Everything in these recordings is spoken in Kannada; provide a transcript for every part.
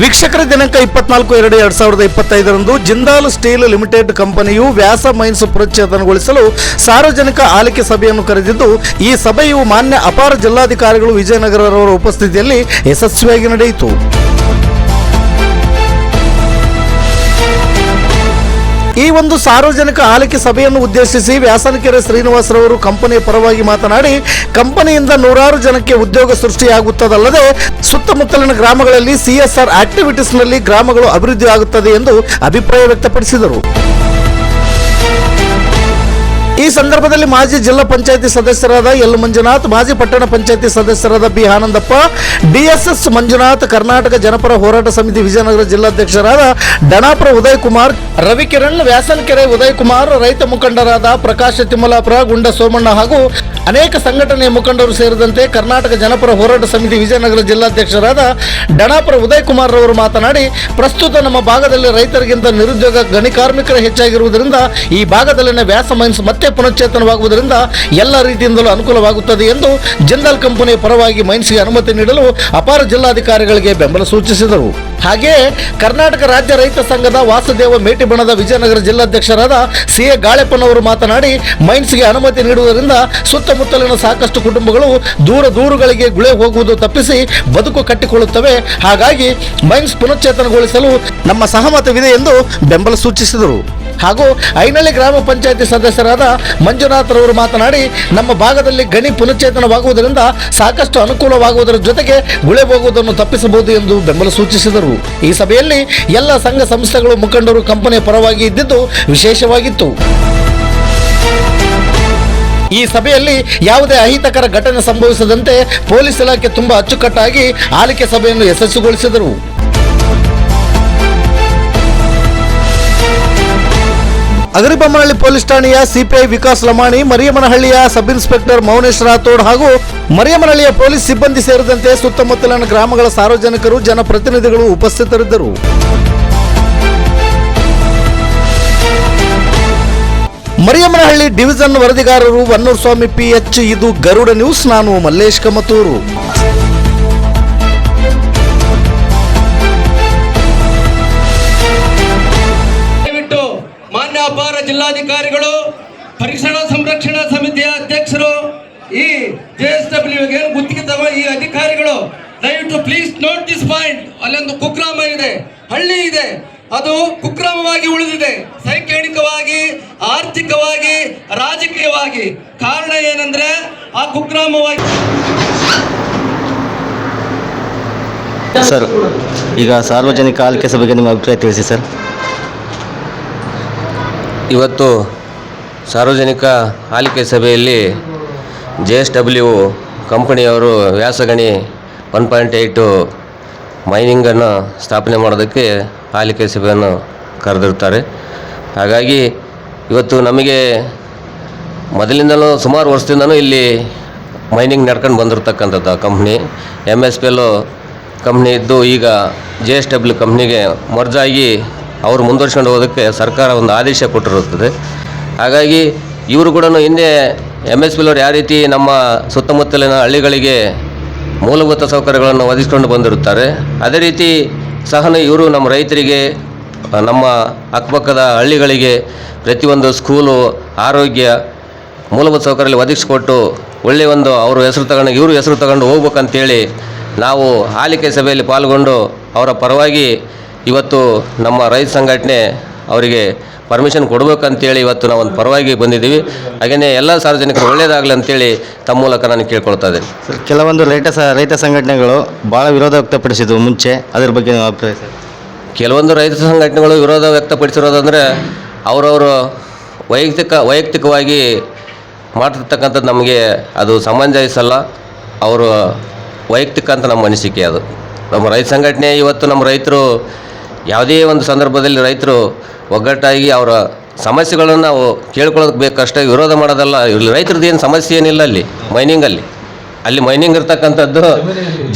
ವೀಕ್ಷಕರ ದಿನಾಂಕ ಇಪ್ಪತ್ನಾಲ್ಕು ಎರಡು ಎರಡ್ ಸಾವಿರದ ಇಪ್ಪತ್ತೈದರಂದು ಜಿಂದಾಲ್ ಸ್ಟೀಲ್ ಲಿಮಿಟೆಡ್ ಕಂಪನಿಯು ವ್ಯಾಸ ಮೈನ್ಸ್ ಪ್ರಚೇತನಗೊಳಿಸಲು ಸಾರ್ವಜನಿಕ ಆಲಿಕೆ ಸಭೆಯನ್ನು ಕರೆದಿದ್ದು, ಈ ಸಭೆಯು ಮಾನ್ಯ ಅಪಾರ ಜಿಲ್ಲಾಧಿಕಾರಿಗಳು ವಿಜಯನಗರರವರ ಉಪಸ್ಥಿತಿಯಲ್ಲಿ ಯಶಸ್ವಿಯಾಗಿ ನಡೆಯಿತು. ಈ ಒಂದು ಸಾರ್ವಜನಿಕ ಆಲಿಕೆ ಸಭೆಯನ್ನು ಉದ್ದೇಶಿಸಿ ವ್ಯಾಸನಕೆರೆ ಶ್ರೀನಿವಾಸರವರು ಕಂಪನಿಯ ಪರವಾಗಿ ಮಾತನಾಡಿ, ಕಂಪನಿಯಿಂದ ನೂರಾರು ಜನಕ್ಕೆ ಉದ್ಯೋಗ ಸೃಷ್ಟಿಯಾಗುತ್ತದಲ್ಲದೆ ಸುತ್ತಮುತ್ತಲಿನ ಗ್ರಾಮಗಳಲ್ಲಿ ಸಿಎಸ್ಆರ್ ಆಕ್ಟಿವಿಟೀಸ್ನಲ್ಲಿ ಗ್ರಾಮಗಳು ಅಭಿವೃದ್ಧಿ ಆಗುತ್ತದೆ ಎಂದು ಅಭಿಪ್ರಾಯ ವ್ಯಕ್ತಪಡಿಸಿದರು. ಈ ಸಂದರ್ಭದಲ್ಲಿ ಮಾಜಿ ಜಿಲ್ಲಾ ಪಂಚಾಯತಿ ಸದಸ್ಯರಾದ ಎಲ್ ಮಂಜುನಾಥ್, ಮಾಜಿ ಪಟ್ಟಣ ಪಂಚಾಯತಿ ಸದಸ್ಯರಾದ ಬಿ ಆನಂದಪ್ಪ, ಡಿಎಸ್ಎಸ್ ಮಂಜುನಾಥ್, ಕರ್ನಾಟಕ ಜನಪರ ಹೋರಾಟ ಸಮಿತಿ ವಿಜಯನಗರ ಜಿಲ್ಲಾಧ್ಯಕ್ಷರಾದ ಡಣಾಪುರ ಉದಯ್ ಕುಮಾರ್ ರವಿಕಿರಣ್, ವ್ಯಾಸನಕೆರೆ ಉದಯ್ ಕುಮಾರ್ ರೈತ ಮುಖಂಡರಾದ ಪ್ರಕಾಶ ತಿಮ್ಮಲಾಪುರ, ಗುಂಡ ಸೋಮಣ್ಣ ಹಾಗೂ ಅನೇಕ ಸಂಘಟನೆಯ ಮುಖಂಡರು ಸೇರಿದಂತೆ ಕರ್ನಾಟಕ ಜನಪರ ಹೋರಾಟ ಸಮಿತಿ ವಿಜಯನಗರ ಜಿಲ್ಲಾಧ್ಯಕ್ಷರಾದ ಡಣಾಪುರ ಉದಯ್ ಕುಮಾರ್ ರವರು ಮಾತನಾಡಿ, ಪ್ರಸ್ತುತ ನಮ್ಮ ಭಾಗದಲ್ಲಿ ರೈತರಿಗಿಂತ ನಿರುದ್ಯೋಗ ಗಣಿ ಕಾರ್ಮಿಕರು ಹೆಚ್ಚಾಗಿರುವುದರಿಂದ ಈ ಭಾಗದಲ್ಲಿನ ವ್ಯಾಸ ಮೈನ್ಸ್ ಮತ್ತೆ ಪುನಶ್ಚೇತನವಾಗುವುದರಿಂದ ಎಲ್ಲ ರೀತಿಯಿಂದಲೂ ಅನುಕೂಲವಾಗುತ್ತದೆ ಎಂದು ಜಿಂದಾಲ್ ಕಂಪನಿಯ ಪರವಾಗಿ ಮೈನ್ಸ್ಗೆ ಅನುಮತಿ ನೀಡಲು ಅಪಾರ ಜಿಲ್ಲಾಧಿಕಾರಿಗಳಿಗೆ ಬೆಂಬಲ ಸೂಚಿಸಿದರು. ಹಾಗೆಯೇ ಕರ್ನಾಟಕ ರಾಜ್ಯ ರೈತ ಸಂಘದ ವಾಸುದೇವ ಮೇಟಿಬಣದ ವಿಜಯನಗರ ಜಿಲ್ಲಾಧ್ಯಕ್ಷರಾದ ಸಿ ಎ ಗಾಳೆಪ್ಪನವರು ಮಾತನಾಡಿ, ಮೈನ್ಸ್ಗೆ ಅನುಮತಿ ನೀಡುವುದರಿಂದ ಸುತ್ತಮುತ್ತಲಿನ ಸಾಕಷ್ಟು ಕುಟುಂಬಗಳು ದೂರ ದೂರುಗಳಿಗೆ ಗುಳೆ ಹೋಗುವುದು ತಪ್ಪಿಸಿ ಬದುಕು ಕಟ್ಟಿಕೊಳ್ಳುತ್ತವೆ. ಹಾಗಾಗಿ ಮೈನ್ಸ್ ಪುನಶ್ಚೇತನಗೊಳಿಸಲು ನಮ್ಮ ಸಹಮತವಿದೆ ಎಂದು ಬೆಂಬಲ ಸೂಚಿಸಿದರು. ಹಾಗೂ ಐನಳ್ಳಿ ಗ್ರಾಮ ಪಂಚಾಯತಿ ಸದಸ್ಯರಾದ ಮಂಜುನಾಥ್ ರವರು ಮಾತನಾಡಿ, ನಮ್ಮ ಭಾಗದಲ್ಲಿ ಗಣಿ ಪುನಶ್ಚೇತನವಾಗುವುದರಿಂದ ಸಾಕಷ್ಟು ಅನುಕೂಲವಾಗುವುದರ ಜೊತೆಗೆ ಗುಳೆ ಹೋಗುವುದನ್ನು ತಪ್ಪಿಸಬಹುದು ಎಂದು ಬೆಂಬಲ ಸೂಚಿಸಿದರು. ಈ ಸಭೆಯಲ್ಲಿ ಎಲ್ಲ ಸಂಘ ಸಂಸ್ಥೆಗಳು, ಮುಖಂಡರು ಕಂಪನಿಯ ಪರವಾಗಿ ಇದ್ದಿದ್ದು ವಿಶೇಷವಾಗಿತ್ತು. ಈ ಸಭೆಯಲ್ಲಿ ಯಾವುದೇ ಅಹಿತಕರ ಘಟನೆ ಸಂಭವಿಸದಂತೆ ಪೊಲೀಸ್ ಇಲಾಖೆ ತುಂಬಾ ಅಚ್ಚುಕಟ್ಟಾಗಿ ಆಲಿಕೆ ಸಭೆಯನ್ನು ಯಶಸ್ವಿಗೊಳಿಸಿದರು. ಅಗರಿಬೊಮ್ಮನಹಳ್ಳಿ ಪೊಲೀಸ್ ಠಾಣೆಯ ಸಿಪಿಐ ವಿಕಾಸ್ ಲಮಾಣಿ, ಮರಿಯಮ್ಮನಹಳ್ಳಿಯ ಸಬ್ ಇನ್ಸ್ಪೆಕ್ಟರ್ ಮೌನೇಶ್ ರಾಥೋಡ್ ಹಾಗೂ ಮರಿಯಮ್ಮನಹಳ್ಳಿಯ ಪೊಲೀಸ್ ಸಿಬ್ಬಂದಿ ಸೇರಿದಂತೆ ಸುತ್ತಮುತ್ತಲಿನ ಗ್ರಾಮಗಳ ಸಾರ್ವಜನಿಕರು, ಜನಪ್ರತಿನಿಧಿಗಳು ಉಪಸ್ಥಿತರಿದ್ದರು. ಮರಿಯಮ್ಮನಹಳ್ಳಿ ಡಿವಿಷನ್ ವರದಿಗಾರರು ವನ್ನೂರ್ ಸ್ವಾಮಿ ಪಿ ಎಚ್, ಇದು ಗರುಡ ನ್ಯೂಸ್. ನಾನು ಮಲ್ಲೇಶ್ ಕಮತೂರು. ಅಪಾರ ಜಿಲ್ಲಾಧಿಕಾರಿಗಳು, ಪರಿಸರ ಸಂರಕ್ಷಣಾ ಸಮಿತಿಯ ಅಧ್ಯಕ್ಷರು, ಈ ಜೆ ಎಸ್ ಡಬ್ಲ್ಯೂಗೆ ಗುತ್ತಿಗೆ ತಗೋ ಈ ಅಧಿಕಾರಿಗಳು, ದಯವಿಟ್ಟು ಪ್ಲೀಸ್ ನೋಟ್ ದಿಸ್ ಪಾಯಿಂಟ್ ಅಲ್ಲೊಂದು ಕುಗ್ರಾಮ ಇದೆ, ಹಳ್ಳಿ ಇದೆ, ಅದು ಕುಗ್ರಾಮವಾಗಿ ಉಳಿದಿದೆ. ಶೈಕ್ಷಣಿಕವಾಗಿ, ಆರ್ಥಿಕವಾಗಿ, ರಾಜಕೀಯವಾಗಿ. ಕಾರಣ ಏನಂದ್ರೆ, ಆ ಕುಗ್ರಾಮವಾಗಿ ಸರ್, ಈಗ ಸಾರ್ವಜನಿಕ ಆಲ್ಕೆ ಸಭೆಗೆ ನಿಮ್ಮ ಅಭಿಪ್ರಾಯ ತಿಳಿಸಿ ಸರ್. ಇವತ್ತು ಸಾರ್ವಜನಿಕ ಆಲಿಕೆ ಸಭೆಯಲ್ಲಿ ಜೆ ಎಸ್ ಡಬ್ಲ್ಯೂ ಕಂಪನಿಯವರು ವ್ಯಾಸಗಣಿ ಒನ್ ಪಾಯಿಂಟ್ ಏಯ್ಟು ಮೈನಿಂಗನ್ನು ಸ್ಥಾಪನೆ ಮಾಡೋದಕ್ಕೆ ಆಲಿಕೆ ಸಭೆಯನ್ನು ಕರೆದಿರ್ತಾರೆ ಹಾಗಾಗಿ ಇವತ್ತು ನಮಗೆ ಮೊದಲಿಂದಲೂ ಸುಮಾರು ವರ್ಷದಿಂದನೂ ಇಲ್ಲಿ ಮೈನಿಂಗ್ ನಡ್ಕೊಂಡು ಬಂದಿರತಕ್ಕಂಥದ್ದು company. M S P L company ಇದ್ದು ಈಗ ಜೆ ಎಸ್ ಡಬ್ಲ್ಯೂ ಕಂಪ್ನಿಗೆ ಮರ್ಜಾಗಿ ಅವರು ಮುಂದುವರ್ಸ್ಕೊಂಡು ಹೋಗೋದಕ್ಕೆ ಸರ್ಕಾರ ಒಂದು ಆದೇಶ ಕೊಟ್ಟಿರುತ್ತದೆ. ಹಾಗಾಗಿ ಇವರು ಕೂಡ ಹಿಂದೆ ಎಂ ಎಸ್ ಪಿಲವ್ರು ಯಾವ ರೀತಿ ನಮ್ಮ ಸುತ್ತಮುತ್ತಲಿನ ಹಳ್ಳಿಗಳಿಗೆ ಮೂಲಭೂತ ಸೌಕರ್ಯಗಳನ್ನು ಒದಗಿಸ್ಕೊಂಡು ಬಂದಿರುತ್ತಾರೆ, ಅದೇ ರೀತಿ ಸಹ ಇವರು ನಮ್ಮ ರೈತರಿಗೆ, ನಮ್ಮ ಅಕ್ಕಪಕ್ಕದ ಹಳ್ಳಿಗಳಿಗೆ ಪ್ರತಿಯೊಂದು ಸ್ಕೂಲು ಆರೋಗ್ಯ ಮೂಲಭೂತ ಸೌಕರ್ಯ ಒದಗಿಸ್ಕೊಟ್ಟು ಒಳ್ಳೆಯ ಒಂದು ಅವರು ಹೆಸರು ತಗೊಂಡು, ಇವರು ಹೆಸರು ತಗೊಂಡು ಹೋಗ್ಬೇಕಂತೇಳಿ ನಾವು ಆಲಿಕೆ ಸಭೆಯಲ್ಲಿ ಪಾಲ್ಗೊಂಡು ಅವರ ಪರವಾಗಿ ಇವತ್ತು ನಮ್ಮ ರೈತ ಸಂಘಟನೆ ಅವರಿಗೆ ಪರ್ಮಿಷನ್ ಕೊಡಬೇಕಂತೇಳಿ ಇವತ್ತು ನಾವು ಒಂದು ಪರವಾಗಿ ಬಂದಿದ್ದೀವಿ. ಹಾಗೆಯೇ ಎಲ್ಲ ಸಾರ್ವಜನಿಕರು ಒಳ್ಳೆಯದಾಗಲಿ ಅಂತೇಳಿ ತಮ್ಮ ಮೂಲಕ ನಾನು ಕೇಳ್ಕೊಳ್ತಾ ಇದ್ದೀನಿ. ಸರ್ ಕೆಲವೊಂದು ರೈತ ಸ ರೈತ ಸಂಘಟನೆಗಳು ಭಾಳ ವಿರೋಧ ವ್ಯಕ್ತಪಡಿಸಿದ್ವು ಮುಂಚೆ. ಅದ್ರ ಬಗ್ಗೆ ನಿಮ್ಮ ಅಭಿಪ್ರಾಯ ಸರ್? ಕೆಲವೊಂದು ರೈತ ಸಂಘಟನೆಗಳು ವಿರೋಧ ವ್ಯಕ್ತಪಡಿಸಿರೋದಂದರೆ ಅವರವರು ವೈಯಕ್ತಿಕ ವೈಯಕ್ತಿಕವಾಗಿ ಮಾಡ್ತಿರ್ತಕ್ಕಂಥದ್ದು ನಮಗೆ ಅದು ಸಮಂಜಸಲ್ಲ. ಅವರು ವೈಯಕ್ತಿಕ ಅಂತ ನಮ್ಮ ಅನಿಸಿಕೆ ಅದು. ನಮ್ಮ ರೈತ ಸಂಘಟನೆ ಇವತ್ತು ನಮ್ಮ ರೈತರು ಯಾವುದೇ ಒಂದು ಸಂದರ್ಭದಲ್ಲಿ ರೈತರು ಒಗ್ಗಟ್ಟಾಗಿ ಅವರ ಸಮಸ್ಯೆಗಳನ್ನು ನಾವು ಕೇಳ್ಕೊಳ್ಳೋದಕ್ಕೆ ಬೇಕಷ್ಟೇ ವಿರೋಧ ಮಾಡೋದಲ್ಲ. ಇಲ್ಲಿ ರೈತರದ್ದು ಏನು ಸಮಸ್ಯೆ ಏನಿಲ್ಲ ಅಲ್ಲಿ, ಮೈನಿಂಗಲ್ಲಿ. ಅಲ್ಲಿ ಮೈನಿಂಗ್ ಇರ್ತಕ್ಕಂಥದ್ದು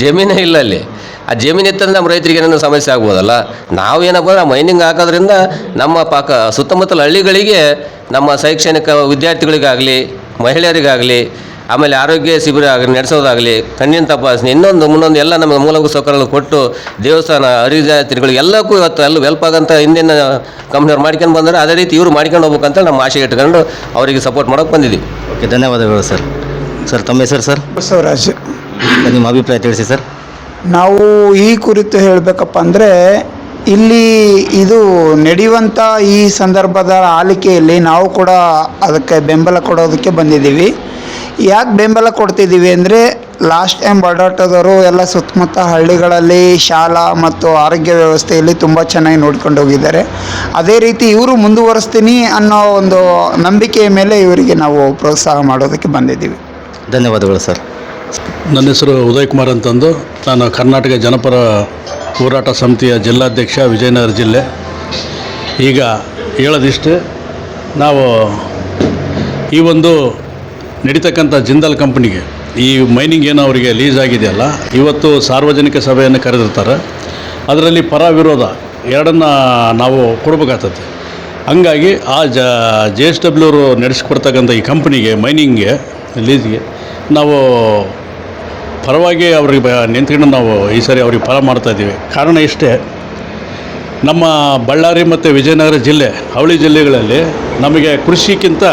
ಜಮೀನೇ ಇಲ್ಲ ಅಲ್ಲಿ. ಆ ಜಮೀನು ಇತ್ತಂದ್ರೆ ನಮ್ಮ ರೈತರಿಗೆ ಏನೇನು ಸಮಸ್ಯೆ ಆಗ್ಬೋದಲ್ಲ? ನಾವು ಆ ಮೈನಿಂಗ್ ಹಾಕೋದ್ರಿಂದ ನಮ್ಮ ಪಾಕ, ಸುತ್ತಮುತ್ತಲ ಹಳ್ಳಿಗಳಿಗೆ ನಮ್ಮ ಶೈಕ್ಷಣಿಕ ವಿದ್ಯಾರ್ಥಿಗಳಿಗಾಗಲಿ, ಮಹಿಳೆಯರಿಗಾಗಲಿ ಆಮೇಲೆ ಆರೋಗ್ಯ ಶಿಬಿರ ಆಗಲಿ ನಡೆಸೋದಾಗಲಿ ಕಣ್ಣಿನ ತಪಾಸಣೆ ಇನ್ನೊಂದು ಮುನ್ನೊಂದು ಎಲ್ಲ ನಮಗೆ ಮೂಲಭೂತ ಸೌಕರ್ಯಗಳು ಕೊಟ್ಟು ದೇವಸ್ಥಾನ ಹರಿಜಾತ್ರಿಗಳು ಎಲ್ಲಕ್ಕೂ ಇವತ್ತು ಎಲ್ಲ ಹೆಲ್ಪ್ ಆಗಂತ ಹಿಂದಿನ ಕಂಪ್ನಿಯವ್ರು ಮಾಡ್ಕೊಂಡು ಬಂದರೆ ಅದೇ ರೀತಿ ಇವರು ಮಾಡ್ಕೊಂಡು ಹೋಗ್ಬೇಕಂತ ನಮ್ಮ ಆಶೆ ಇಟ್ಕೊಂಡು ಅವರಿಗೆ ಸಪೋರ್ಟ್ ಮಾಡೋಕೆ ಬಂದಿದ್ದೀವಿ. ಓಕೆ ಧನ್ಯವಾದಗಳು ಸರ್. ಸರ್ ತಮ್ಮ ಹೆಸರು ಸರ್? ಬಸವರಾಜ್. ನಿಮ್ಮ ಅಭಿಪ್ರಾಯ ತಿಳಿಸಿ ಸರ್. ನಾವು ಈ ಕುರಿತು ಹೇಳಬೇಕಪ್ಪ ಅಂದರೆ ಇಲ್ಲಿ ಇದು ನಡೆಯುವಂಥ ಈ ಸಂದರ್ಭದ ಆಲಿಕೆಯಲ್ಲಿ ನಾವು ಕೂಡ ಅದಕ್ಕೆ ಬೆಂಬಲ ಕೊಡೋದಕ್ಕೆ ಬಂದಿದ್ದೀವಿ. ಯಾಕೆ ಬೆಂಬಲ ಕೊಡ್ತಿದ್ದೀವಿ ಅಂದರೆ ಲಾಸ್ಟ್ ಟೈಮ್ ಬಡಾಟದವರು ಎಲ್ಲ ಸುತ್ತಮುತ್ತ ಹಳ್ಳಿಗಳಲ್ಲಿ ಶಾಲಾ ಮತ್ತು ಆರೋಗ್ಯ ವ್ಯವಸ್ಥೆಯಲ್ಲಿ ತುಂಬ ಚೆನ್ನಾಗಿ ನೋಡ್ಕೊಂಡು ಹೋಗಿದ್ದಾರೆ. ಅದೇ ರೀತಿ ಇವರು ಮುಂದುವರಿಸ್ತೀನಿ ಅನ್ನೋ ಒಂದು ನಂಬಿಕೆಯ ಮೇಲೆ ಇವರಿಗೆ ನಾವು ಪ್ರೋತ್ಸಾಹ ಮಾಡೋದಕ್ಕೆ ಬಂದಿದ್ದೀವಿ. ಧನ್ಯವಾದಗಳು ಸರ್. ನನ್ನ ಹೆಸರು ಉದಯ್ ಕುಮಾರ್ ಅಂತಂದು. ನಾನು ಕರ್ನಾಟಕ ಜನಪರ ಹೋರಾಟ ಸಮಿತಿಯ ಜಿಲ್ಲಾಧ್ಯಕ್ಷ, ವಿಜಯನಗರ ಜಿಲ್ಲೆ. ಈಗ ಹೇಳೋದಿಷ್ಟು, ನಾವು ಈ ಒಂದು ನಡೀತಕ್ಕಂಥ ಜಿಂದಾಲ್ ಕಂಪ್ನಿಗೆ, ಈ ಮೈನಿಂಗ್ ಏನು ಅವರಿಗೆ ಲೀಸ್ ಆಗಿದೆಯಲ್ಲ, ಇವತ್ತು ಸಾರ್ವಜನಿಕ ಸಭೆಯನ್ನು ಕರೆದಿರ್ತಾರೆ. ಅದರಲ್ಲಿ ಪರ ವಿರೋಧ ಎರಡನ್ನು ನಾವು ಕೊಡ್ಬೇಕಾಗ್ತದೆ. ಹಂಗಾಗಿ ಆ ಜ, ಜೆ ಎಸ್ ಡಬ್ಲ್ಯೂ ಅವರು ನಡೆಸ್ಕೊಡ್ತಕ್ಕಂಥ ಈ ಕಂಪ್ನಿಗೆ, ಮೈನಿಂಗ್ಗೆ, ಲೀಸ್ಗೆ ನಾವು ಪರವಾಗಿ ಅವ್ರಿಗೆ ಬ- ನಿಂತ್ಕೊಂಡು ನಾವು ಈ ಸರಿ ಅವ್ರಿಗೆ ಫಲ ಮಾಡ್ತಾಯಿದ್ದೀವಿ ಕಾರಣ ಇಷ್ಟೇ, ನಮ್ಮ ಬಳ್ಳಾರಿ ಮತ್ತು ವಿಜಯನಗರ ಜಿಲ್ಲೆ ಅವಳಿ ಜಿಲ್ಲೆಗಳಲ್ಲಿ ನಮಗೆ ಕೃಷಿಗಿಂತ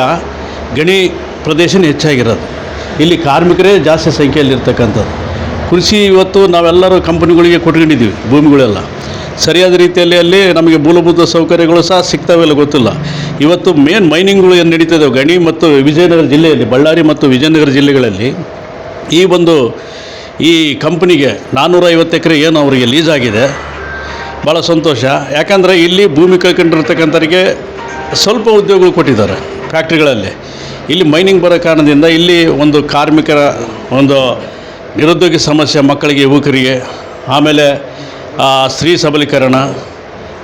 ಗಣಿ ಪ್ರದೇಶನೇ ಹೆಚ್ಚಾಗಿರೋದು. ಇಲ್ಲಿ ಕಾರ್ಮಿಕರೇ ಜಾಸ್ತಿ ಸಂಖ್ಯೆಯಲ್ಲಿರ್ತಕ್ಕಂಥದ್ದು. ಕೃಷಿ ಇವತ್ತು ನಾವೆಲ್ಲರೂ ಕಂಪನಿಗಳಿಗೆ ಕೊಟ್ಕೊಂಡಿದ್ದೀವಿ, ಭೂಮಿಗಳೆಲ್ಲ. ಸರಿಯಾದ ರೀತಿಯಲ್ಲಿ ಅಲ್ಲಿ ನಮಗೆ ಮೂಲಭೂತ ಸೌಕರ್ಯಗಳು ಸಹ ಸಿಗ್ತಾವೆಲ್ಲ ಗೊತ್ತಿಲ್ಲ. ಇವತ್ತು ಮೇನ್ ಮೈನಿಂಗ್ಗಳು ಏನು ನಡೀತಿದ್ದಾವೆ ಗಣಿ ಮತ್ತು ವಿಜಯನಗರ ಜಿಲ್ಲೆಯಲ್ಲಿ, ಬಳ್ಳಾರಿ ಮತ್ತು ವಿಜಯನಗರ ಜಿಲ್ಲೆಗಳಲ್ಲಿ ಈ ಒಂದು ಈ ಕಂಪ್ನಿಗೆ ನಾನ್ನೂರ ಐವತ್ತು ಎಕರೆ ಏನು ಅವರಿಗೆ ಲೀಸ್ ಆಗಿದೆ. ಭಾಳ ಸಂತೋಷ. ಯಾಕಂದರೆ ಇಲ್ಲಿ ಭೂಮಿ ಕಳ್ಕೊಂಡಿರ್ತಕ್ಕಂಥವ್ರಿಗೆ ಸ್ವಲ್ಪ ಉದ್ಯೋಗಗಳು ಕೊಟ್ಟಿದ್ದಾರೆ ಫ್ಯಾಕ್ಟ್ರಿಗಳಲ್ಲಿ. ಇಲ್ಲಿ ಮೈನಿಂಗ್ ಬರೋ ಕಾರಣದಿಂದ ಇಲ್ಲಿ ಒಂದು ಕಾರ್ಮಿಕರ ಒಂದು ನಿರುದ್ಯೋಗಿ ಸಮಸ್ಯೆ ಮಕ್ಕಳಿಗೆ, ಯುವಕರಿಗೆ, ಆಮೇಲೆ ಸ್ತ್ರೀ ಸಬಲೀಕರಣ,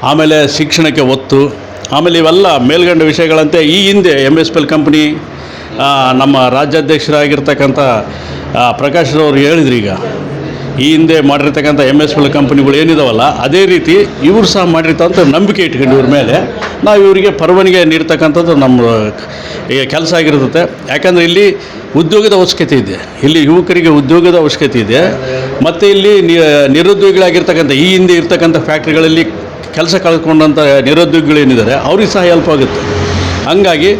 ಆಮೇಲೆ ಶಿಕ್ಷಣಕ್ಕೆ ಒತ್ತು, ಆಮೇಲೆ ಇವೆಲ್ಲ ಮೇಲ್ಗಂಡ ವಿಷಯಗಳಂತೆ ಈ ಹಿಂದೆ M S P L company ನಮ್ಮ ರಾಜ್ಯಾಧ್ಯಕ್ಷರಾಗಿರ್ತಕ್ಕಂಥ ಪ್ರಕಾಶ್ ಅವರು ಹೇಳಿದ್ರು ಈಗ. ಈ ಹಿಂದೆ ಮಾಡಿರ್ತಕ್ಕಂಥ ಎಂ ಎಸ್ ಎಲ್ ಕಂಪ್ನಿಗಳು ಏನಿದಾವಲ್ಲ, ಅದೇ ರೀತಿ ಇವರು ಸಹ ಮಾಡಿರ್ತಕ್ಕಂಥ ನಂಬಿಕೆ ಇಟ್ಕೊಂಡು ಇವ್ರ ಮೇಲೆ ನಾವು ಇವರಿಗೆ ಪರವಾನಿಗೆ ನೀಡ್ತಕ್ಕಂಥದ್ದು ನಮ್ಮ ಕೆಲಸ ಆಗಿರುತ್ತೆ ಯಾಕಂದರೆ ಇಲ್ಲಿ ಉದ್ಯೋಗದ ಅವಶ್ಯಕತೆ ಇದೆ. ಇಲ್ಲಿ ಯುವಕರಿಗೆ ಉದ್ಯೋಗದ ಅವಶ್ಯಕತೆ ಇದೆ. ಮತ್ತು ಇಲ್ಲಿ ನಿರುದ್ಯೋಗಿಗಳಾಗಿರ್ತಕ್ಕಂಥ, ಈ ಹಿಂದೆ ಇರ್ತಕ್ಕಂಥ ಫ್ಯಾಕ್ಟ್ರಿಗಳಲ್ಲಿ ಕೆಲಸ ಕಳ್ಕೊಂಡಂಥ ನಿರುದ್ಯೋಗಿಗಳೇನಿದ್ದಾರೆ, ಅವ್ರಿಗೆ ಸಹ ಹೆಲ್ಪ್ ಆಗುತ್ತೆ. ಹಂಗಾಗಿ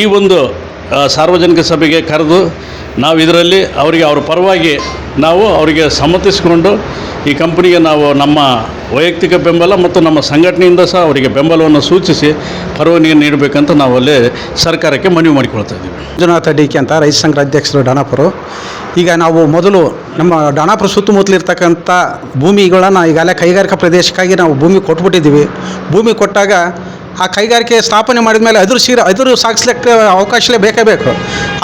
ಈ ಒಂದು ಸಾರ್ವಜನಿಕ ಸಭೆಗೆ ಕರೆದು ನಾವು ಇದರಲ್ಲಿ ಅವರಿಗೆ ಅವ್ರ ಪರವಾಗಿ ನಾವು ಅವರಿಗೆ ಸಮ್ಮತಿಸಿಕೊಂಡು ಈ ಕಂಪ್ನಿಗೆ ನಾವು ನಮ್ಮ ವೈಯಕ್ತಿಕ ಬೆಂಬಲ ಮತ್ತು ನಮ್ಮ ಸಂಘಟನೆಯಿಂದ ಸಹ ಅವರಿಗೆ ಬೆಂಬಲವನ್ನು ಸೂಚಿಸಿ ಪರವಾನಿಗೆ ನೀಡಬೇಕಂತ ನಾವು ಅಲ್ಲಿ ಸರ್ಕಾರಕ್ಕೆ ಮನವಿ ಮಾಡಿಕೊಳ್ತಾ ಇದ್ದೀವಿ. ಮಂಜುನಾಥ ಡಿ ಕೆ ಅಂತ ರೈತ ಸಂಘ ಅಧ್ಯಕ್ಷರು ಡಾನಾಪುರು ಈಗ ನಾವು ಮೊದಲು ನಮ್ಮ ಡಾಣಾಪುರ ಸುತ್ತಮುತ್ತಲಿರ್ತಕ್ಕಂಥ ಭೂಮಿಗಳನ್ನು ಈಗಾಗಲೇ ಕೈಗಾರಿಕಾ ಪ್ರದೇಶಕ್ಕಾಗಿ ನಾವು ಭೂಮಿ ಕೊಟ್ಬಿಟ್ಟಿದ್ದೀವಿ. ಭೂಮಿ ಕೊಟ್ಟಾಗ ಆ ಕೈಗಾರಿಕೆ ಸ್ಥಾಪನೆ ಮಾಡಿದ ಮೇಲೆ ಅದ್ರ ಸೀರ ಎದುರು ಸಾಗಿಸ್ಲಿಕ್ಕೆ ಅವಕಾಶಲೇ ಬೇಕೇ ಬೇಕು.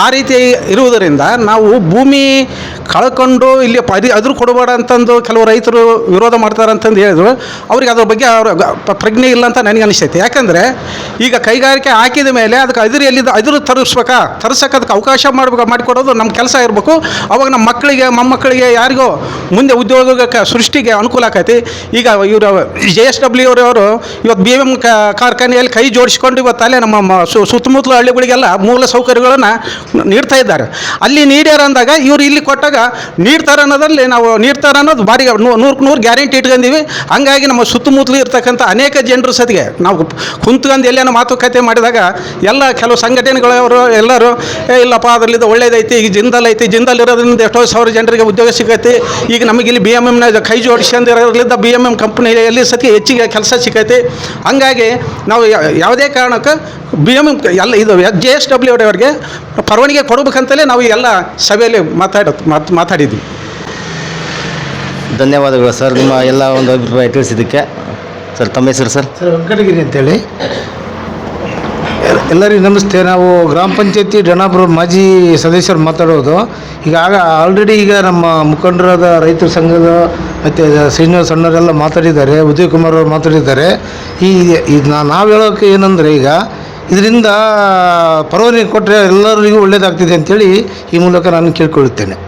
ಆ ರೀತಿ ಇರುವುದರಿಂದ ನಾವು ಭೂಮಿ ಕಳ್ಕೊಂಡು ಇಲ್ಲಿ ಪರಿ ಅದ್ರ ಕೊಡಬೇಡ ಅಂತಂದು ಕೆಲವು ರೈತರು ವಿರೋಧ ಮಾಡ್ತಾರೆ ಅಂತಂದು ಹೇಳಿದ್ರು. ಅವ್ರಿಗೆ ಅದ್ರ ಬಗ್ಗೆ ಅವ್ರ ಪ್ರಜ್ಞೆ ಇಲ್ಲ ಅಂತ ನನಗೆ ಅನಿಸ್ತೈತೆ. ಯಾಕಂದರೆ ಈಗ ಕೈಗಾರಿಕೆ ಹಾಕಿದ ಮೇಲೆ ಅದಕ್ಕೆ ಅದ್ರ ಎಲ್ಲಿದ್ದ ಅದರು ತರಿಸ್ಬೇಕಾ? ತರಿಸಕ್ಕದಕ್ಕೆ ಅವಕಾಶ ಮಾಡ್ಬೇಕು ಮಾಡಿಕೊಡೋದು ನಮ್ಮ ಕೆಲಸ ಇರಬೇಕು. ಅವಾಗ ನಮ್ಮ ಮಕ್ಕಳಿಗೆ, ಮೊಮ್ಮಕ್ಕಳಿಗೆ ಯಾರಿಗೋ ಮುಂದೆ ಉದ್ಯೋಗಕ್ಕೆ ಸೃಷ್ಟಿಗೆ ಅನುಕೂಲ ಆಕೈತಿ. ಈಗ ಇವರು ಜೆ ಎಸ್ ಡಬ್ಲ್ಯೂ ಅವರು ಇವತ್ತು ಬಿ ಎಂ ಕಾರ್ಖಾನೆಯಲ್ಲಿ ಕೈ ಜೋಡಿಸ್ಕೊಂಡು ಇವತ್ತು ಅಲ್ಲೇ ನಮ್ಮ ಸುತ್ತಮುತ್ತಲ ಹಳ್ಳಿಗಳಿಗೆಲ್ಲ ಮೂಲ ಸೌಕರ್ಯಗಳನ್ನು ನೀಡ್ತಾ ಇದ್ದಾರೆ. ಅಲ್ಲಿ ನೀಡ್ಯಾರ ಅಂದಾಗ ಇವರು ಇಲ್ಲಿ ಕೊಟ್ಟಾಗ ನೀಡ್ತಾರೆ ಅನ್ನೋದ್ರಲ್ಲಿ ನಾವು ನೀಡ್ತಾರೆ ಅನ್ನೋದು ಭಾರಿ ನೂರಕ್ಕೆ ನೂರು ಗ್ಯಾರಂಟಿ ಇಟ್ಕೊಂಡಿವಿ. ಹಂಗಾಗಿ ನಮ್ಮ ಸುತ್ತಮುತ್ತಲು ಇರ್ತಕ್ಕಂಥ ಅನೇಕ ಜನರು ಸತಿಗೆ ನಾವು ಕುಂತ್ಕೊಂಡು ಎಲ್ಲೇನೋ ಮಾತುಕತೆ ಮಾಡಿದಾಗ ಎಲ್ಲ ಕೆಲವು ಸಂಘಟನೆಗಳವರು ಎಲ್ಲರೂ ಇಲ್ಲಪ್ಪ ಅದರಲ್ಲಿದ್ದ ಒಳ್ಳೇದೈತಿ, ಈಗ ಜಿಂದಲ್ ಐತಿ ಜಿಂದಲ್ ಇರೋದ್ರಿಂದ ಎಷ್ಟೋ ಸಾವಿರ ಜನರಿಗೆ ಉದ್ಯೋಗ ಸಿಗೈತಿ. ಈಗ ನಮಗೆ ಇಲ್ಲಿ ಬಿ ಎಂ ಎಮ್ನ ಕೈ ಜೋಡಿಸ್ಕೊಂಡಿರೋದ್ರಿಂದ ಬಿ ಎಂ ಎಂ ಕಂಪ್ನಿಯಲ್ಲಿ ಸತಿ ಹೆಚ್ಚಿಗೆ ಕೆಲಸ ಸಿಗೈತಿ. ಹಂಗಾಗಿ ನಾವು ಯಾವುದೇ ಕಾರಣಕ್ಕೆ ಬಿ ಎಂ ಎಲ್ಲ ಇದು ಜೆ ಎಸ್ ಡಬ್ಲ್ಯೂ ಅವರಿಗೆ ಪರವಾನಿಗೆ ಕೊಡಬೇಕಂತಲೇ ನಾವು ಎಲ್ಲ ಸಭೆಯಲ್ಲಿ ಮಾತಾಡ ಮಾತು ಮಾತಾಡಿದ್ವಿ. ಧನ್ಯವಾದಗಳು ಸರ್ ನಿಮ್ಮ ಎಲ್ಲ ಒಂದು ಅಭಿಪ್ರಾಯ ತಿಳಿಸಿದ್ದಕ್ಕೆ. ಸರ್ ತಮ್ಮ ಹೆಸರು ಸರ್? ಸರ್ ವೆಂಕಟಗಿರಿ ಅಂತೇಳಿ. ಎಲ್ಲರಿಗೂ ನಮಸ್ತೆ. ನಾವು ಗ್ರಾಮ ಪಂಚಾಯತಿ ಡಣಾಪುರ ಮಾಜಿ ಸದಸ್ಯರು ಮಾತಾಡೋದು. ಈಗ ಆಗ ಆಲ್ರೆಡಿ ಈಗ ನಮ್ಮ ಮುಖಂಡರಾದ ರೈತರ ಸಂಘದ ಮತ್ತು ಶ್ರೀನಿವಾಸ ಅಣ್ಣರೆಲ್ಲ ಮಾತಾಡಿದ್ದಾರೆ. ಉದಯ್ ಕುಮಾರ್ ಅವರು ಮಾತಾಡಿದ್ದಾರೆ. ಈ ಇದು ನಾವು ಹೇಳೋಕೆ ಏನಂದರೆ ಈಗ ಇದರಿಂದ ಪರವಾನಗಿ ಕೊಟ್ಟರೆ ಎಲ್ಲರಿಗೂ ಒಳ್ಳೆಯದಾಗ್ತಿದೆ ಅಂತೇಳಿ ಈ ಮೂಲಕ ನಾನು ಕೇಳ್ಕೊಳ್ಳುತ್ತೇನೆ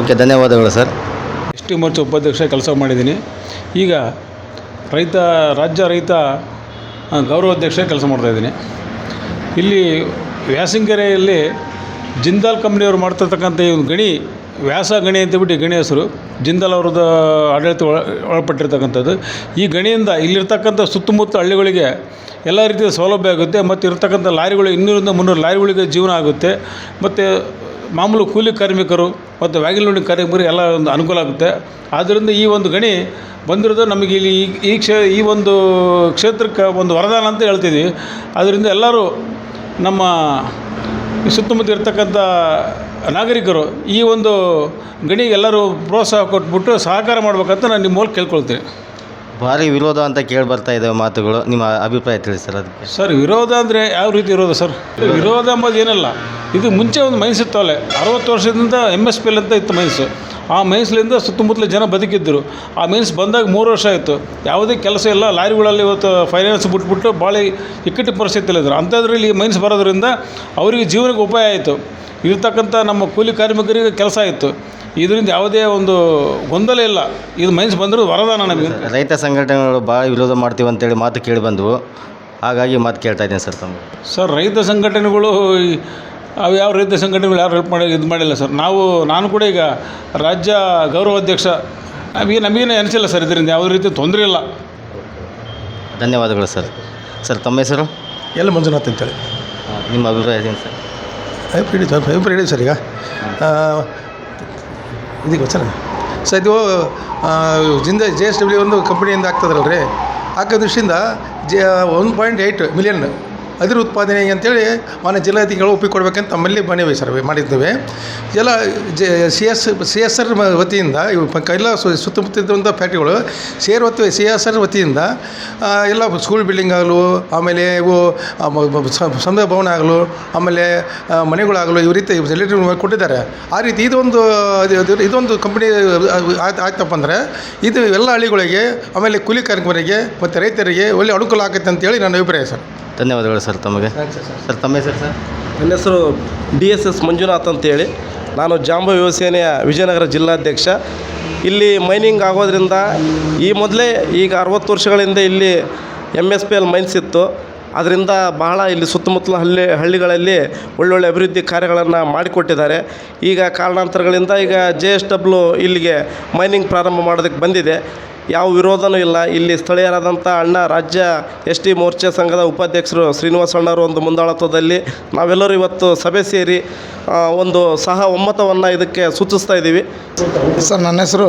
ಓಕೆ ಧನ್ಯವಾದಗಳು ಸರ್. ಎಸ್ ಟಿ ಮೋರ್ಚಾ ಉಪಾಧ್ಯಕ್ಷ ಕೆಲಸ ಮಾಡಿದ್ದೀನಿ. ಈಗ ರೈತ ರಾಜ್ಯ ರೈತ ಗೌರವಾಧ್ಯಕ್ಷ ಕೆಲಸ ಮಾಡ್ತಾಯಿದ್ದೀನಿ ಇಲ್ಲಿ ವ್ಯಾಸಂಗೆರೆಯಲ್ಲಿ ಜಿಂದಾಲ್ ಕಂಪ್ನಿಯವರು ಮಾಡ್ತಿರ್ತಕ್ಕಂಥ ಈ ಒಂದು ಗಣಿ, ವ್ಯಾಸ ಗಣಿ ಅಂತೇಳ್ಬಿಟ್ಟು ಗಣಿ ಹೆಸರು, ಜಿಂದಾಲ್ ಅವ್ರದ್ದು ಆಡಳಿತ ಒಳ, ಒಳಪಟ್ಟಿರ್ತಕ್ಕಂಥದ್ದು. ಈ ಗಣಿಯಿಂದ ಇಲ್ಲಿರ್ತಕ್ಕಂಥ ಸುತ್ತಮುತ್ತ ಹಳ್ಳಿಗಳಿಗೆ ಎಲ್ಲ ರೀತಿಯ ಸೌಲಭ್ಯ ಆಗುತ್ತೆ, ಮತ್ತು ಇರ್ತಕ್ಕಂಥ ಲಾರಿಗಳು ಇನ್ನೂರಿಂದ ಮುನ್ನೂರು ಲಾರಿಗಳಿಗೆ ಜೀವನ ಆಗುತ್ತೆ, ಮತ್ತು ಮಾಮೂಲು ಕೂಲಿ ಕಾರ್ಮಿಕರು ಮತ್ತು ವ್ಯಾಗಿಲೋಣಿ ಕಾರ್ಮಿಕರು ಎಲ್ಲ ಒಂದು ಅನುಕೂಲ ಆಗುತ್ತೆ. ಆದ್ದರಿಂದ ಈ ಒಂದು ಗಣಿ ಬಂದಿರೋದು ನಮಗೆ ಇಲ್ಲಿ ಈ- ಈ ಕ್ಷೇ, ಈ ಒಂದು ಕ್ಷೇತ್ರಕ್ಕೆ ಒಂದು ವರದಾನ ಅಂತ ಹೇಳ್ತೀವಿ ಅದರಿಂದ ಎಲ್ಲರೂ ನಮ್ಮ ಸುತ್ತಮುತ್ತ ಇರ್ತಕ್ಕಂಥ ನಾಗರಿಕರು ಈ ಒಂದು ಗಣಿಗೆ ಎಲ್ಲರೂ ಪ್ರೋತ್ಸಾಹ ಕೊಟ್ಬಿಟ್ಟು ಸಹಕಾರ ಮಾಡ್ಬೇಕಂತ ನಾನು ನಿಮ್ಮ ಮೂಲಕ ಕೇಳ್ಕೊಳ್ತೀನಿ. ಭಾರಿ ವಿರೋಧ ಅಂತ ಕೇಳಿ ಬರ್ತಾ ಇದ್ದಾವೆ ಮಾತುಗಳು. ನಿಮ್ಮ ಅಭಿಪ್ರಾಯ ತಿಳಿಸಿ ಸರ್ ಅದಕ್ಕೆ. ಸರ್ ವಿರೋಧ ಅಂದರೆ ಯಾವ ರೀತಿ ವಿರೋಧ ಸರ್? ವಿರೋಧ ಅಂಬೋದು ಏನಲ್ಲ ಇದು ಮುಂಚೆ ಒಂದು ಮೈನ್ಸ್ ಇತ್ತವಲ್ಲ ಅರವತ್ತು ವರ್ಷದಿಂದ ಎಂ ಎಸ್ ಪಿ ಎಲ್ ಅಂತ ಇತ್ತು ಮೈನ್ಸು. ಆ ಮೈನ್ಸ್ಲಿಂದ ಸುತ್ತಮುತ್ತಲ ಜನ ಬದುಕಿದ್ದರು ಆ ಮೈನ್ಸ್ ಬಂದಾಗ ಮೂರು ವರ್ಷ ಆಯಿತು. ಯಾವುದೇ ಕೆಲಸ ಇಲ್ಲ. ಲಾರಿಗಳಲ್ಲಿ ಇವತ್ತು ಫೈನಾನ್ಸ್ ಬಿಟ್ಬಿಟ್ಟು ಭಾಳ ಇಕ್ಕಟ್ಟು ಪರಿಸ್ಥಿತಿಯಲ್ಲಿದ್ದರು ಅಂಥದ್ರಲ್ಲಿ ಈ ಮೈನ್ಸ್ ಬರೋದ್ರಿಂದ ಅವರಿಗೆ ಜೀವನಕ್ಕೆ ಉಪಾಯ ಆಯಿತು. ಇರ್ತಕ್ಕಂಥ ನಮ್ಮ ಕೂಲಿ ಕಾರ್ಮಿಕರಿಗೆ ಕೆಲಸ ಆಯಿತು. ಇದರಿಂದ ಯಾವುದೇ ಒಂದು ಗೊಂದಲ ಇಲ್ಲ. ಇದು ಮೈನ್ಸ್ ಬಂದರೂ ವರದಾನ ನಮಗೆ. ರೈತ ಸಂಘಟನೆಗಳು ಭಾಳ ವಿರೋಧ ಮಾಡ್ತೀವಿ ಅಂತೇಳಿ ಮಾತು ಕೇಳಿ ಬಂದವು. ಹಾಗಾಗಿ ಮಾತು ಕೇಳ್ತಾ ಇದ್ದೀನಿ ಸರ್ ತಮ್ಮ ಸರ್ ರೈತ ಸಂಘಟನೆಗಳು ಈ- ಅವು ಯಾವ ರೈತ ಸಂಘಟನೆಗಳು ಯಾರು ಹೆಲ್ಪ್ ಮಾಡಿ ಇದು ಮಾಡಿಲ್ಲ ಸರ್. ನಾವು ನಾನು ಕೂಡ ಈಗ ರಾಜ್ಯ ಗೌರವ ಅಧ್ಯಕ್ಷ. ನಮಗೆ ನಮಗೇನು ಅನಿಸಿಲ್ಲ ಸರ್ ಇದರಿಂದ. ಯಾವುದೇ ರೀತಿ ತೊಂದರೆ ಇಲ್ಲ. ಧನ್ಯವಾದಗಳು ಸರ್. ಸರ್ ತಮ್ಮ ಹೆಸರು? ಎಲ್ ಮಂಜುನಾಥ್ ಅಂತೇಳಿ. ನಿಮ್ಮ ಅಭಿಪ್ರಾಯ ಏನು ಸರ್? ಅಭಿಪ್ರಾಯ ಸರ್ ಅಭಿಪ್ರಾಯ ಹೇಳಿ ಸರ್ ಈಗ. ಇದೀಗ ಸರ್ ಸರ್ ಇದು ಜಿಂದ ಜೆ ಎಸ್ ಡಬ್ಲ್ಯೂ ಒಂದು ಕಂಪ್ನಿಯಿಂದ ಆಗ್ತದಲ್ಲ ರೀ ಹಾಕೋ ದೃಷ್ಟಿಯಿಂದ J one point eight million ಅದ್ರ ಉತ್ಪಾದನೆ ಅಂತೇಳಿ ಮಾನ್ಯ ಜಿಲ್ಲಾಧಿಕಾರಿಗಳು ಒಪ್ಪಿಕೊಡ್ಬೇಕಂತ ತಮ್ಮಲ್ಲಿ ಮನವಿ ಸರ್ ಮಾಡಿದ್ದೇವೆ. ಎಲ್ಲ J C S C S R ವತಿಯಿಂದ ಇವು ಎಲ್ಲ ಸುತ್ತಮುತ್ತ ಸುತ್ತಮುತ್ತ ಫ್ಯಾಕ್ಟ್ರಿಗಳು ಸೇರ್ ಹೊತ್ತು ಸಿ ಎಸ್ ಆರ್ ವತಿಯಿಂದ ಎಲ್ಲ ಸ್ಕೂಲ್ ಬಿಲ್ಡಿಂಗ್ ಆಗಲು, ಆಮೇಲೆ ಇವು ಸಮುದಾಯ ಭವನ ಆಗಲು, ಆಮೇಲೆ ಮನೆಗಳಾಗಲು ಇವು ರೀತಿ ಕೊಟ್ಟಿದ್ದಾರೆ. ಆ ರೀತಿ ಇದೊಂದು ಇದು- ಇದು- ಇದೊಂದು ಕಂಪ್ನಿ ಆಯ್ತು, ಆಯ್ತಪ್ಪ ಅಂದರೆ ಇದು ಎಲ್ಲ ಹಳ್ಳಿಗಳಿಗೆ, ಆಮೇಲೆ ಕೂಲಿ ಕಾರ್ಮಿಕರಿಗೆ ಮತ್ತು ರೈತರಿಗೆ ಒಳ್ಳೆ ಅನುಕೂಲ ಆಗುತ್ತೆ ಅಂತೇಳಿ ನನ್ನ ಅಭಿಪ್ರಾಯ ಸರ್. ಧನ್ಯವಾದಗಳು ಸರ್ ತಮಗೆ. ಸರ್. ತಮ್ಮ ಹೆಸರು ಸರ್? ನನ್ನ ಹೆಸರು ಡಿ ಎಸ್ ಎಸ್ ಮಂಜುನಾಥ್ ಅಂತೇಳಿ. ನಾನು ಜಾಂಬ ವ್ಯವಸೇನೆಯ ವಿಜಯನಗರ ಜಿಲ್ಲಾಧ್ಯಕ್ಷ. ಇಲ್ಲಿ ಮೈನಿಂಗ್ ಆಗೋದ್ರಿಂದ ಈ ಮೊದಲೇ ಈಗ ಅರವತ್ತು ವರ್ಷಗಳಿಂದ ಇಲ್ಲಿ M S P L mines ಇತ್ತು. ಅದರಿಂದ ಬಹಳ ಇಲ್ಲಿ ಸುತ್ತಮುತ್ತಲ ಹಳ್ಳಿ ಹಳ್ಳಿಗಳಲ್ಲಿ ಒಳ್ಳೊಳ್ಳೆ ಅಭಿವೃದ್ಧಿ ಕಾರ್ಯಗಳನ್ನು ಮಾಡಿಕೊಟ್ಟಿದ್ದಾರೆ. ಈಗ ಕಾರಣಾಂತರಗಳಿಂದ ಈಗ ಜೆ ಎಸ್ ಡಬ್ಲ್ಯೂ ಇಲ್ಲಿಗೆ ಮೈನಿಂಗ್ ಪ್ರಾರಂಭ ಮಾಡೋದಕ್ಕೆ ಬಂದಿದೆ. ಯಾವ ವಿರೋಧನೂ ಇಲ್ಲ. ಇಲ್ಲಿ ಸ್ಥಳೀಯರಾದಂಥ ಅಣ್ಣ, ರಾಜ್ಯ ಎಸ್ ಟಿ ಮೋರ್ಚಾ ಸಂಘದ ಉಪಾಧ್ಯಕ್ಷರು ಶ್ರೀನಿವಾಸ ಅಣ್ಣವರು ಒಂದು ಮುಂದಾಳತ್ವದಲ್ಲಿ ನಾವೆಲ್ಲರೂ ಇವತ್ತು ಸಭೆ ಸೇರಿ ಒಂದು ಸಹ ಒಮ್ಮತವನ್ನು ಇದಕ್ಕೆ ಸೂಚಿಸ್ತಾ ಇದ್ದೀವಿ. ಸರ್, ನನ್ನ ಹೆಸರು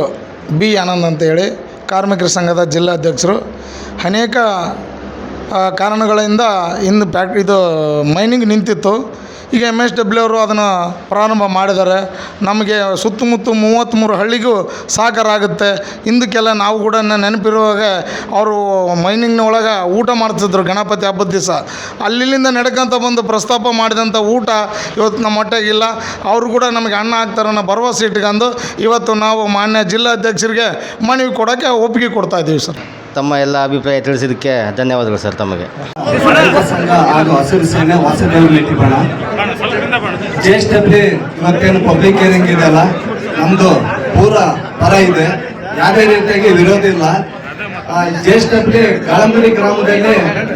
ಬಿ ಆನಂದ್ ಅಂತೇಳಿ. ಕಾರ್ಮಿಕರ ಸಂಘದ ಜಿಲ್ಲಾಧ್ಯಕ್ಷರು ಅನೇಕ ಕಾರಣಗಳಿಂದ ಇಂದು ಬ್ಯಾಟ್ ಇದು ಮೈನಿಂಗ್ ನಿಂತಿತ್ತು. ಈಗ ಎಂ ಎಸ್ ಡಬ್ಲ್ಯೂ ಅವರು ಅದನ್ನು ಪ್ರಾರಂಭ ಮಾಡಿದ್ದಾರೆ. ನಮಗೆ ಸುತ್ತಮುತ್ತ ಮೂವತ್ತ್ಮೂರು ಹಳ್ಳಿಗೂ ಸಹಕಾರ ಆಗುತ್ತೆ. ಹಿಂದಕ್ಕೆಲ್ಲ ನಾವು ಕೂಡ ನೆನಪಿರುವಾಗ ಅವರು ಮೈನಿಂಗ್ನ ಒಳಗೆ ಊಟ ಮಾಡ್ತಿದ್ರು ಗಣಪತಿ ಹಬ್ಬದ ದಿವಸ. ಅಲ್ಲಿಂದ ನಡ್ಕೊಂತ ಬಂದು ಪ್ರಸ್ತಾಪ ಮಾಡಿದಂಥ ಊಟ ಇವತ್ತು ನಮ್ಮ ಹೊಟ್ಟೆಗಿಲ್ಲ ಅವರು ಕೂಡ ನಮಗೆ ಅಣ್ಣ ಹಾಕ್ತಾರೆ ಅನ್ನೋ ಭರವಸೆ ಇಟ್ಕೊಂಡು ಇವತ್ತು ನಾವು ಮಾನ್ಯ ಜಿಲ್ಲಾಧ್ಯಕ್ಷರಿಗೆ ಮನವಿ ಕೊಡೋಕ್ಕೆ ಒಪ್ಪಿಗೆ ಕೊಡ್ತಾ ಇದ್ದೀವಿ ಸರ್. ತಮ್ಮ ಎಲ್ಲ ಅಭಿಪ್ರಾಯ ತಿಳಿಸಿದ್ದಕ್ಕೆ ಧನ್ಯವಾದಗಳು ಸರ್ ತಮಗೆ. ಸಂಘ ಹಾಗೂ ಹಸಿರು ಸೇನೆ ವಾಸುದೇವ ಜೆ ಎಸ್ ಇವತ್ತೇನು ಪಬ್ಲಿಕ್ ಹಿಯರಿಂಗ್ ಇದೆಯಲ್ಲ ನಮ್ದು ಪೂರ ಪರ ಇದೆ. ಯಾವುದೇ ರೀತಿಯಾಗಿ ವಿರೋಧ ಇಲ್ಲ. ಜೆ ಎಸ್ ಗ್ರಾಮದಲ್ಲಿ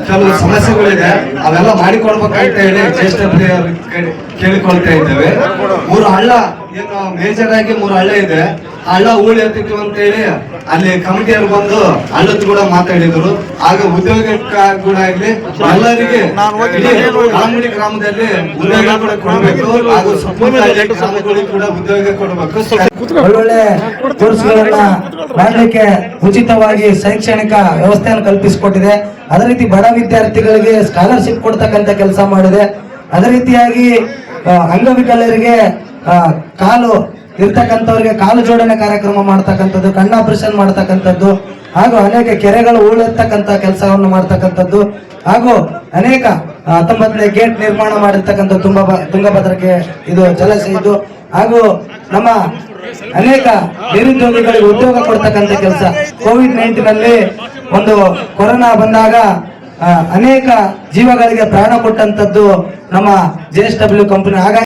ಕೆಲವು ಸಮಸ್ಯೆಗಳಿದೆ. ಅವೆಲ್ಲ ಮಾಡಿಕೊಳ್ಬೇಕಂತ ಹೇಳಿ ಜಿ ಎಸ್ ಕೇಳಿಕೊಳ್ತಾ ಇದ್ದೇವೆ. ಮೂರು ಹಳ್ಳ, ಏನು ಮೇಜರ್ ಆಗಿ ಮೂರು ಹಳ್ಳ ಇದೆ. ಹಳ್ಳ ಹೂಳಿ ಹತ್ತಿತ್ತು ಅಂತ ಹೇಳಿ ಅಲ್ಲಿ ಕಮಿಟಿಯವರು ಬಂದು ಹಳ್ಳದ ಕೂಡ ಮಾತಾಡಿದ್ರು. ಆಗ ಉದ್ಯೋಗ ಕೂಡ ಆಗ್ಲಿ ಎಲ್ಲರಿಗೆ ಕಾಮಿಡಿ ಗ್ರಾಮದಲ್ಲಿ ಉದ್ಯೋಗ ಕೂಡ ಕೊಡಬೇಕು. ಹಾಗೂ ಸುತ್ತಮುತ್ತ ಗ್ರಾಮಗಳಿಗೆ ಕೂಡ ಉದ್ಯೋಗ ಕೊಡಬೇಕು. ಒಳ್ಳೊಳ್ಳೆ ಕೋರ್ಸ್ಗಳನ್ನ ಮಾಡಲಿಕ್ಕೆ ಉಚಿತವಾಗಿ ಶೈಕ್ಷಣಿಕ ವ್ಯವಸ್ಥೆಯನ್ನು ಕಲ್ಪಿಸಿಕೊಟ್ಟಿದೆ. ಅದೇ ರೀತಿ ಬಡ ವಿದ್ಯಾರ್ಥಿಗಳಿಗೆ ಸ್ಕಾಲರ್ಶಿಪ್ ಕೊಡ್ತಕ್ಕಂಥ ಕೆಲಸ ಮಾಡಿದೆ. ಅದೇ ರೀತಿಯಾಗಿ ಅಂಗವಿಕಲರಿಗೆ ಆ, ಕಾಲು ಇರ್ತಕ್ಕಂಥವ್ರಿಗೆ ಕಾಲು ಜೋಡಣೆ ಕಾರ್ಯಕ್ರಮ ಮಾಡ್ತಕ್ಕಂಥದ್ದು, ಕಣ್ಣು ಆಪರೇಷನ್ ಮಾಡ್ತಕ್ಕಂಥದ್ದು, ಹಾಗೂ ಅನೇಕ ಕೆರೆಗಳು ಉಳಿರ್ತಕ್ಕಂಥ ಕೆಲಸವನ್ನು ಮಾಡ್ತಕ್ಕಂಥದ್ದು, ಹಾಗೂ ಅನೇಕ ಹತ್ತೊಂಬತ್ತನೇ ಗೇಟ್ ನಿರ್ಮಾಣ ಮಾಡಿರ್ತಕ್ಕಂಥ ತುಂಬ ತುಂಗಭದ್ರಕ್ಕೆ ಇದು ಜಲಾಶಯ ಇದು ಹಾಗೂ ನಮ್ಮ ಅನೇಕ ನಿರುದ್ಯೋಗಿಗಳಿಗೆ ಉದ್ಯೋಗ ಕೊಡ್ತಕ್ಕಂಥ ಕೆಲಸ. ಕೋವಿಡ್ ನೈನ್ಟೀನ್ ಅಲ್ಲಿ ಒಂದು ಕೊರೋನಾ ಬಂದಾಗ ಅನೇಕ ಜೀವಗಳಿಗೆ ಪ್ರಾಣ ಕೊಟ್ಟಂತದ್ದು ನಮ್ಮ ಜೆ ಎಸ್ ಡಬ್ಲ್ಯೂ ಕಂಪನಿ. ಹಾಗಾಗಿ